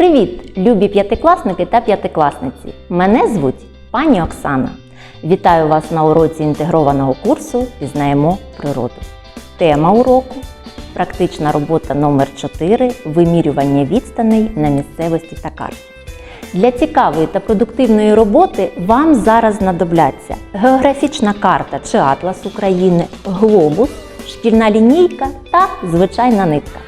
Привіт, любі п'ятикласники та п'ятикласниці! Мене звуть пані Оксана. Вітаю вас на уроці інтегрованого курсу Пізнаємо природу. Тема уроку практична робота номер 4 вимірювання відстаней на місцевості та карті. Для цікавої та продуктивної роботи вам зараз знадобляться географічна карта чи атлас України, глобус, шкільна лінійка та звичайна нитка.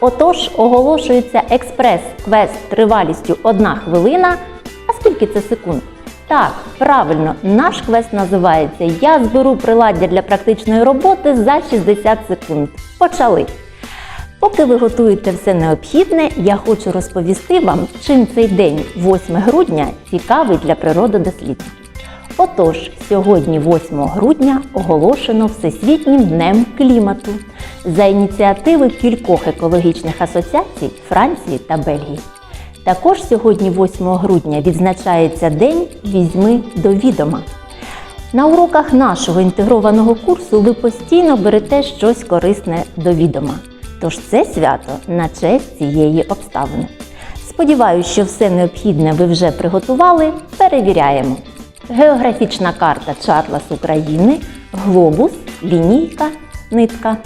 Отож, оголошується експрес-квест тривалістю 1 хвилина. А скільки це секунд? Так, правильно, наш квест називається Я зберу приладдя для практичної роботи за 60 секунд. Почали! Поки ви готуєте все необхідне, я хочу розповісти вам, чим цей день, 8 грудня, цікавий для природодослідників. Отож, сьогодні, 8 грудня, оголошено Всесвітнім днем клімату за ініціативи кількох екологічних асоціацій Франції та Бельгії. Також сьогодні, 8 грудня, відзначається День Візьми до відома. На уроках нашого інтегрованого курсу ви постійно берете щось корисне до відома. Тож це свято на честь цієї обставини. Сподіваюсь, що все необхідне ви вже приготували. Перевіряємо. Географічна карта чи України, глобус, лінійка, нитка.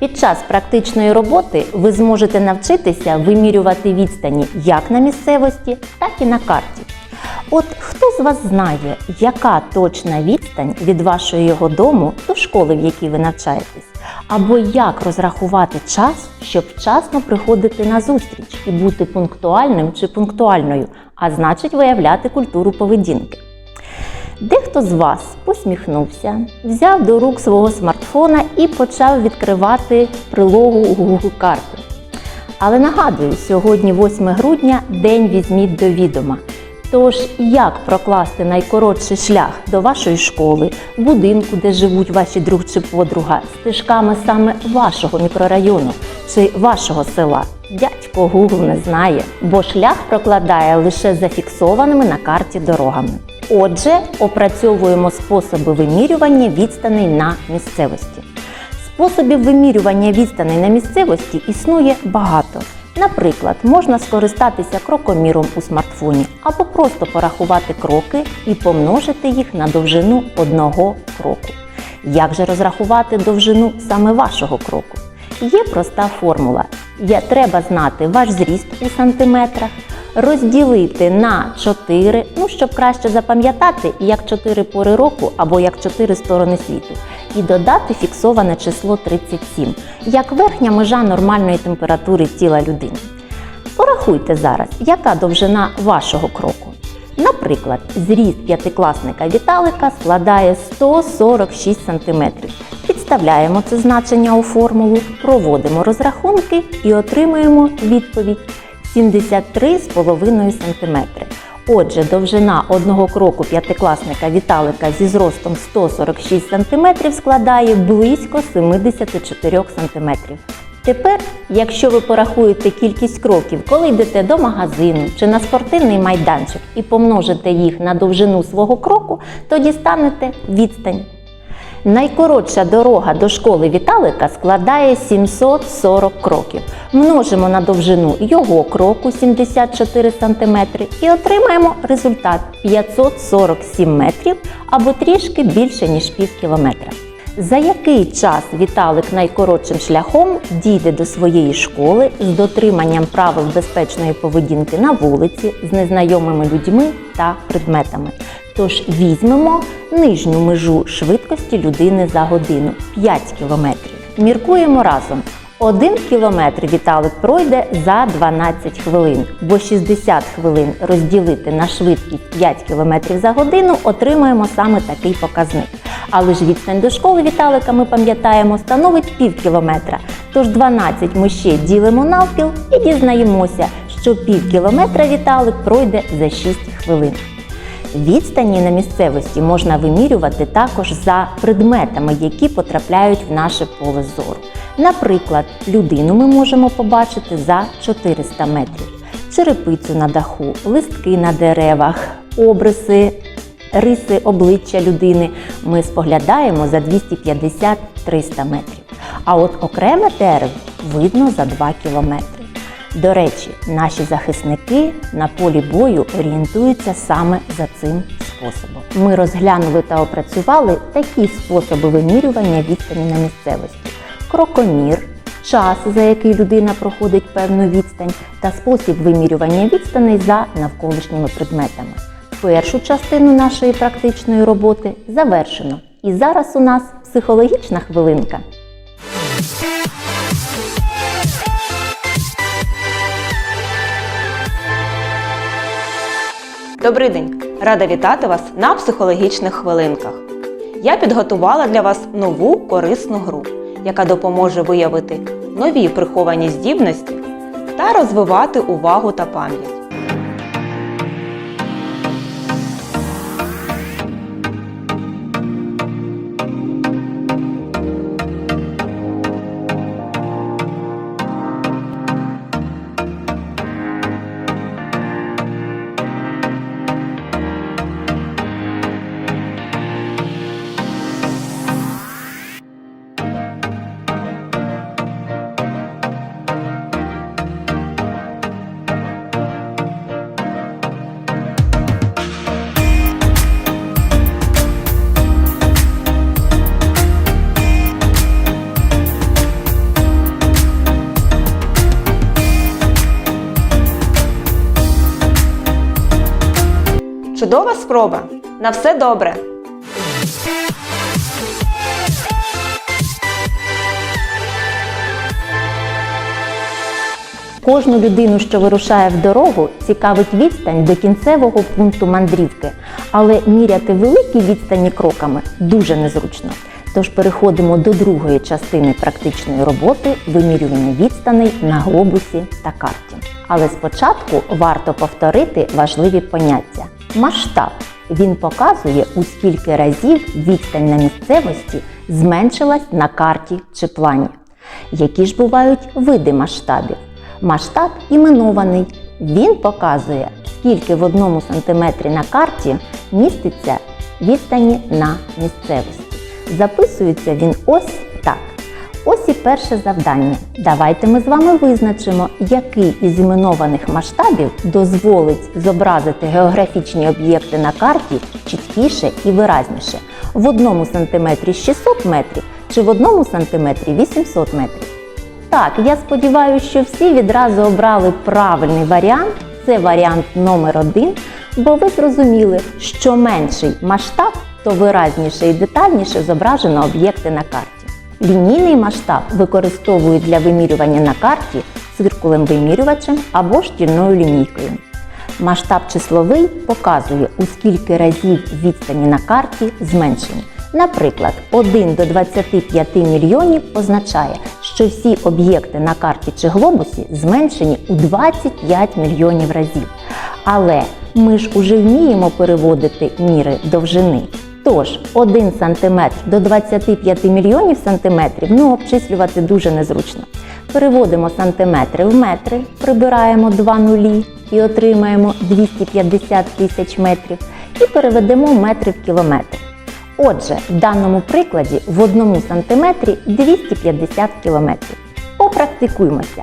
Під час практичної роботи ви зможете навчитися вимірювати відстані як на місцевості, так і на карті. От хто з вас знає, яка точна відстань від вашого його дому до школи, в якій ви навчаєтесь? Або як розрахувати час, щоб вчасно приходити на зустріч і бути пунктуальним чи пунктуальною, а значить виявляти культуру поведінки. Дехто з вас посміхнувся, взяв до рук свого смартфона і почав відкривати прилогу Google карти. Але нагадую, сьогодні 8 грудня день візьміть до відома. Тож, як прокласти найкоротший шлях до вашої школи, будинку, де живуть ваші друг чи подруга, стежками саме вашого мікрорайону чи вашого села? Дядько Google не знає, бо шлях прокладає лише зафіксованими на карті дорогами. Отже, опрацьовуємо способи вимірювання відстаней на місцевості. Способів вимірювання відстаней на місцевості існує багато. Наприклад, можна скористатися крокоміром у смартфоні або просто порахувати кроки і помножити їх на довжину одного кроку. Як же розрахувати довжину саме вашого кроку? Є проста формула. Треба знати ваш зріст у сантиметрах, розділити на 4, ну щоб краще запам'ятати, як 4 пори року або як 4 сторони світу, і додати фіксоване число 37, як верхня межа нормальної температури тіла людини. Порахуйте зараз, яка довжина вашого кроку. Наприклад, зріст п'ятикласника Віталика складає 146 см. Підставляємо це значення у формулу, проводимо розрахунки і отримуємо відповідь 73,5 см. Отже, довжина одного кроку п'ятикласника Віталика зі зростом 146 см складає близько 74 см. Тепер, якщо ви порахуєте кількість кроків, коли йдете до магазину чи на спортивний майданчик і помножите їх на довжину свого кроку, то дістанете відстань. Найкоротша дорога до школи Віталика складає 740 кроків. Множимо на довжину його кроку 74 см і отримаємо результат 547 метрів або трішки більше, ніж пів кілометра. За який час Віталик найкоротшим шляхом дійде до своєї школи з дотриманням правил безпечної поведінки на вулиці з незнайомими людьми та предметами? Тож візьмемо нижню межу швидкості людини за годину 5 км. Міркуємо разом. 1 кілометр Віталик пройде за 12 хвилин, бо 60 хвилин розділити на швидкість 5 км за годину отримаємо саме такий показник. Але ж відстань до школи Віталика, ми пам'ятаємо, становить пів кілометра. Тож 12 ми ще ділимо навпіл і дізнаємося, що пів кілометра Віталик пройде за 6 хвилин. Відстані на місцевості можна вимірювати також за предметами, які потрапляють в наше поле зору. Наприклад, людину ми можемо побачити за 400 метрів, черепицю на даху, листки на деревах, обриси, риси обличчя людини ми споглядаємо за 250-300 метрів. А от окреме дерево видно за 2 кілометри. До речі, наші захисники на полі бою орієнтуються саме за цим способом. Ми розглянули та опрацювали такі способи вимірювання відстані на місцевості: крокомір, час, за який людина проходить певну відстань, та спосіб вимірювання відстаней за навколишніми предметами. Першу частину нашої практичної роботи завершено. І зараз у нас психологічна хвилинка. Добрий день! Рада вітати вас на психологічних хвилинках. Я підготувала для вас нову корисну гру, яка допоможе виявити нові приховані здібності та розвивати увагу та пам'ять. Спроба! На все добре! Кожну людину, що вирушає в дорогу, цікавить відстань до кінцевого пункту мандрівки, але міряти великі відстані кроками дуже незручно. Тож переходимо до другої частини практичної роботи вимірювання відстаней на глобусі та карті. Але спочатку варто повторити важливі поняття. Масштаб він показує, у скільки разів відстань на місцевості зменшилась на карті чи плані. Які ж бувають види масштабів? Масштаб іменований. Він показує, скільки в одному сантиметрі на карті міститься відстані на місцевості. Записується він ось так. Ось і перше завдання. Давайте ми з вами визначимо, який із іменованих масштабів дозволить зобразити географічні об'єкти на карті чіткіше і виразніше. В одному сантиметрі 600 метрів чи в одному сантиметрі 800 метрів. Так, я сподіваюся, що всі відразу обрали правильний варіант. Це варіант номер один, бо ви зрозуміли, що менший масштаб, то виразніше і детальніше зображено об'єкти на карті. Лінійний масштаб використовують для вимірювання на карті циркулем-вимірювачем або шкільною лінійкою. Масштаб числовий показує, у скільки разів відстані на карті зменшені. Наприклад, 1 до 25 мільйонів означає, що всі об'єкти на карті чи глобусі зменшені у 25 мільйонів разів. Але ми ж уже вміємо переводити міри довжини. Тож 1 см до 25 мільйонів сантиметрів ну, обчислювати дуже незручно. Переводимо сантиметри в метри, прибираємо два нулі і отримаємо 250 тисяч метрів. І переведемо метри в кілометри. Отже, в даному прикладі в одному сантиметрі 250 кілометрів. Попрактикуймося.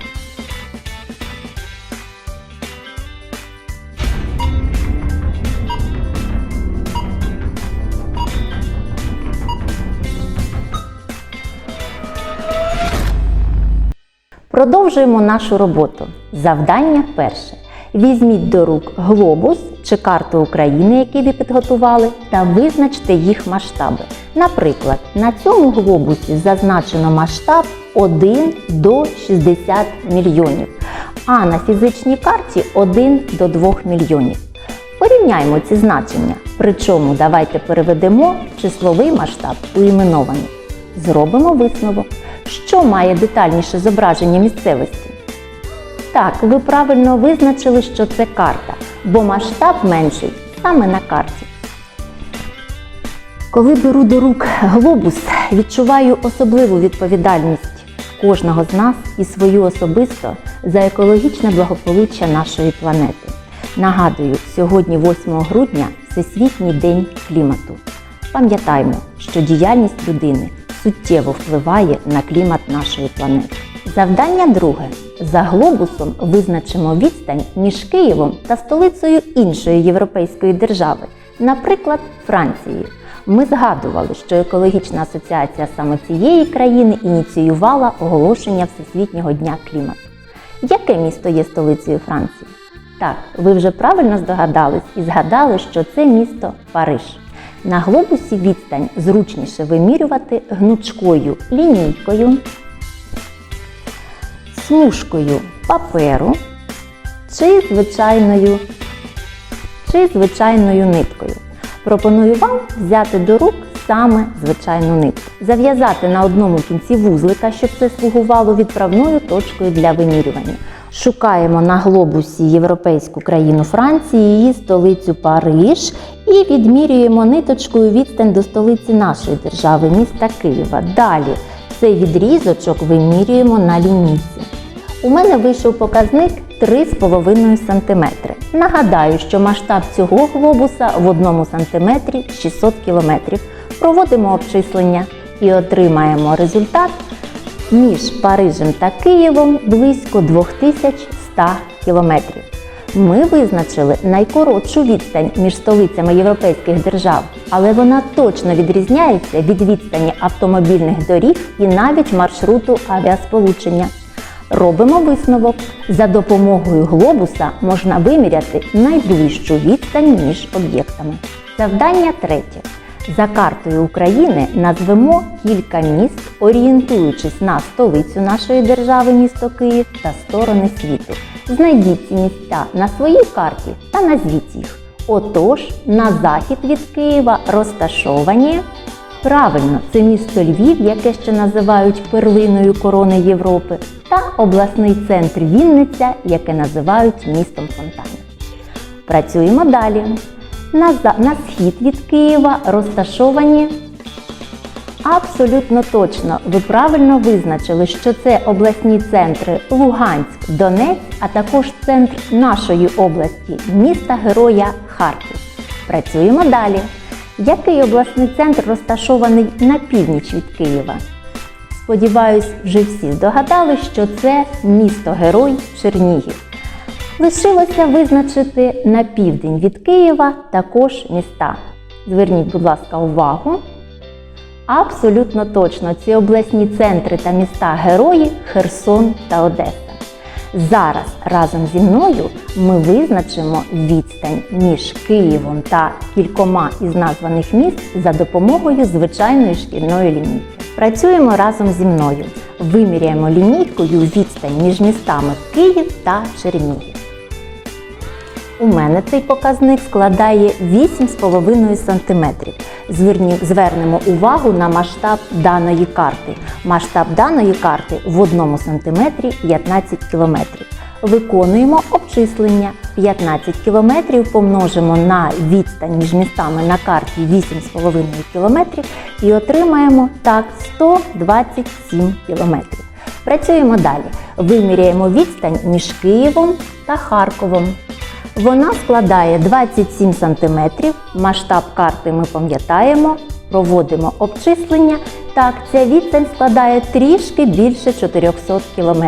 Продовжуємо нашу роботу. Завдання перше. Візьміть до рук глобус чи карту України, які ви підготували, та визначте їх масштаби. Наприклад, на цьому глобусі зазначено масштаб 1 до 60 мільйонів, а на фізичній карті 1 до 2 мільйонів. Порівняймо ці значення, причому давайте переведемо числовий масштаб у іменований. Зробимо висновок, що має детальніше зображення місцевості. Так, ви правильно визначили, що це карта, бо масштаб менший саме на карті. Коли беру до рук глобус, відчуваю особливу відповідальність кожного з нас і свою особисто за екологічне благополуччя нашої планети. Нагадую, сьогодні, 8 грудня, Всесвітній день клімату. Пам'ятаймо, що діяльність людини суттєво впливає на клімат нашої планети. Завдання друге. За глобусом визначимо відстань між Києвом та столицею іншої європейської держави, наприклад, Франції. Ми згадували, що екологічна асоціація саме цієї країни ініціювала оголошення Всесвітнього дня клімату. Яке місто є столицею Франції? Так, ви вже правильно здогадались і згадали, що це місто Париж. На глобусі відстань зручніше вимірювати гнучкою лінійкою, смужкою паперу чи звичайною, чи звичайною ниткою. Пропоную вам взяти до рук саме звичайну нитку, зав'язати на одному кінці вузлика, щоб це слугувало відправною точкою для вимірювання. Шукаємо на глобусі європейську країну Франції, її столицю Париж і відмірюємо ниточкою відстань до столиці нашої держави, міста Києва. Далі цей відрізочок вимірюємо на лінійці. У мене вийшов показник 3,5 см. Нагадаю, що масштаб цього глобуса в 1 см 600 км. Проводимо обчислення і отримаємо результат між Парижем та Києвом близько 2100 км. Ми визначили найкоротшу відстань між столицями європейських держав, але вона точно відрізняється від відстані автомобільних доріг і навіть маршруту авіасполучення. Робимо висновок. За допомогою глобуса можна виміряти найближчу відстань між об'єктами. Завдання третє. За картою України назвемо кілька міст, орієнтуючись на столицю нашої держави, місто Київ та сторони світу. Знайдіть ці місця на своїй карті та назвіть їх. Отож, на захід від Києва розташовані Правильно, це місто Львів, яке ще називають перлиною корони Європи, та обласний центр Вінниця, яке називають містом фонтанів. Працюємо далі. На, схід від Києва розташовані Абсолютно точно. Ви правильно визначили, що це обласні центри Луганськ, Донець, а також центр нашої області, міста Героя Харків. Працюємо далі. Який обласний центр розташований на північ від Києва? Сподіваюсь, вже всі здогадались, що це місто Герой Чернігів. Лишилося визначити на південь від Києва також міста. Зверніть, будь ласка, увагу. Абсолютно точно, ці обласні центри та міста герої Херсон та Одеса. Зараз разом зі мною ми визначимо відстань між Києвом та кількома із названих міст за допомогою звичайної шкільної лінійки. Працюємо разом зі мною. Виміряємо лінійкою відстань між містами Київ та Чернігів. У мене цей показник складає 8,5 см. Звернемо увагу на масштаб даної карти. Масштаб даної карти в 1 см 15 км. Виконуємо обчислення. 15 км помножимо на відстань між містами на карті 8,5 км і отримаємо так 127 км. Працюємо далі. Виміряємо відстань між Києвом та Харковом. Вона складає 27 см. Масштаб карти ми пам'ятаємо, проводимо обчислення. Так, ця відстань складає трішки більше 400 км.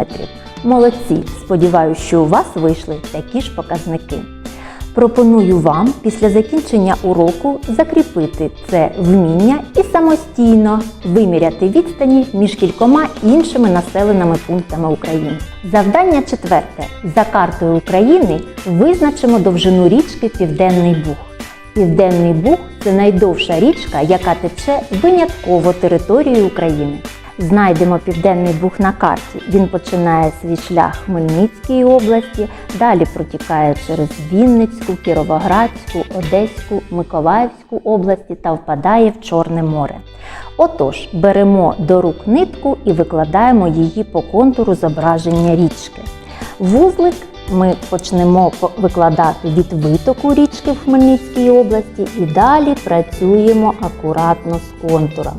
Молодці! Сподіваюся, що у вас вийшли такі ж показники. Пропоную вам після закінчення уроку закріпити це вміння і самостійно виміряти відстані між кількома іншими населеними пунктами України. Завдання четверте. За картою України визначимо довжину річки Південний Буг. Південний Буг це найдовша річка, яка тече винятково територією України. Знайдемо Південний Буг на карті. Він починає свій шлях в Хмельницькій області, далі протікає через Вінницьку, Кіровоградську, Одеську, Миколаївську області та впадає в Чорне море. Отож, беремо до рук нитку і викладаємо її по контуру зображення річки. Вузлик ми почнемо викладати від витоку річки в Хмельницькій області і далі працюємо акуратно з контуром.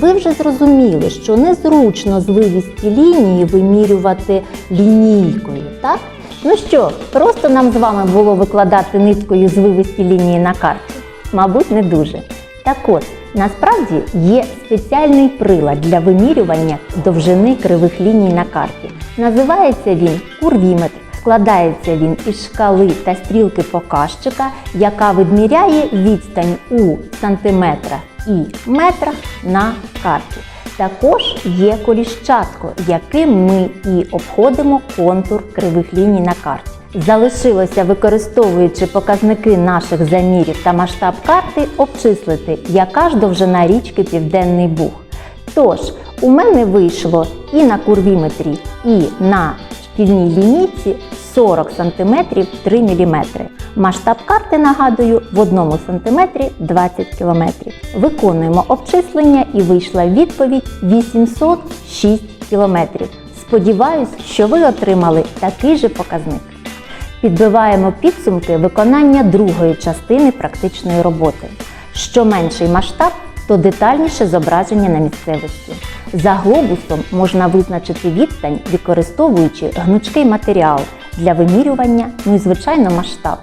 Ви вже зрозуміли, що незручно звивісті лінії вимірювати лінійкою, так? Ну що, просто нам з вами було викладати ниткою звивисті лінії на карті? Мабуть, не дуже. Так от, Насправді є спеціальний прилад для вимірювання довжини кривих ліній на карті. Називається він курвіметр. Складається він із шкали та стрілки показчика, яка відміряє відстань у сантиметрах і метрах на карті. Також є коліщатко, яким ми і обходимо контур кривих ліній на карті. Залишилося, використовуючи показники наших замірів та масштаб карти, обчислити, яка ж довжина річки Південний Буг. Тож, у мене вийшло і на курвіметрі, і на шкільній лінійці 40 см 3 мм. Масштаб карти, нагадую, в 1 см 20 км. Виконуємо обчислення і вийшла відповідь 806 км. Сподіваюсь, що ви отримали такий же показник. Підбиваємо підсумки виконання другої частини практичної роботи. Що менший масштаб, то детальніше зображення на місцевості. За глобусом можна визначити відстань, використовуючи гнучкий матеріал для вимірювання, ну і звичайно масштаб.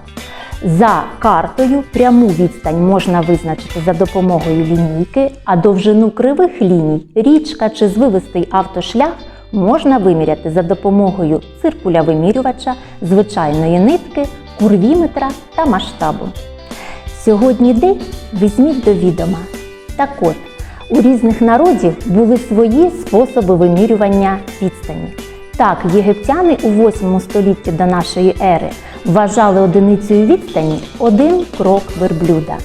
За картою пряму відстань можна визначити за допомогою лінійки, а довжину кривих ліній, річка чи звивистий автошлях можна виміряти за допомогою циркуля вимірювача, звичайної нитки, курвіметра та масштабу. Сьогодні день візьміть до відома. Так от, у різних народів були свої способи вимірювання відстані. Так, єгиптяни у 8 столітті до нашої ери вважали одиницею відстані один крок верблюда.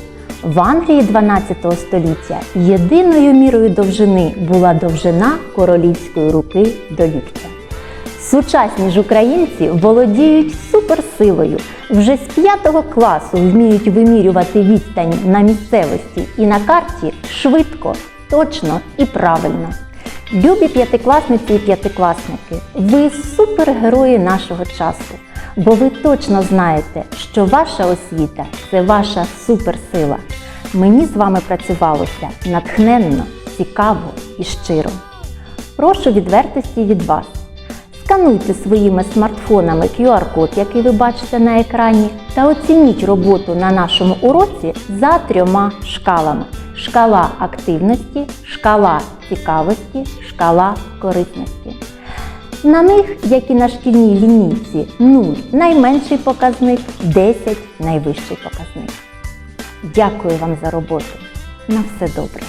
В Англії 12 століття єдиною мірою довжини була довжина королівської руки до ліктя. Сучасні ж українці володіють суперсилою. Вже з 5 класу вміють вимірювати відстань на місцевості і на карті швидко, точно і правильно. Любі п'ятикласниці і п'ятикласники, ви супергерої нашого часу, бо ви точно знаєте, що ваша освіта це ваша суперсила. Мені з вами працювалося натхненно, цікаво і щиро. Прошу відвертості від вас. Скануйте своїми смартфонами QR-код, який ви бачите на екрані, та оцініть роботу на нашому уроці за трьома шкалами: шкала активності, шкала цікавості, шкала корисності. На них, як і на шкільній лінійці, 0 найменший показник, 10 найвищий показник. Дякую вам за роботу. На все добре.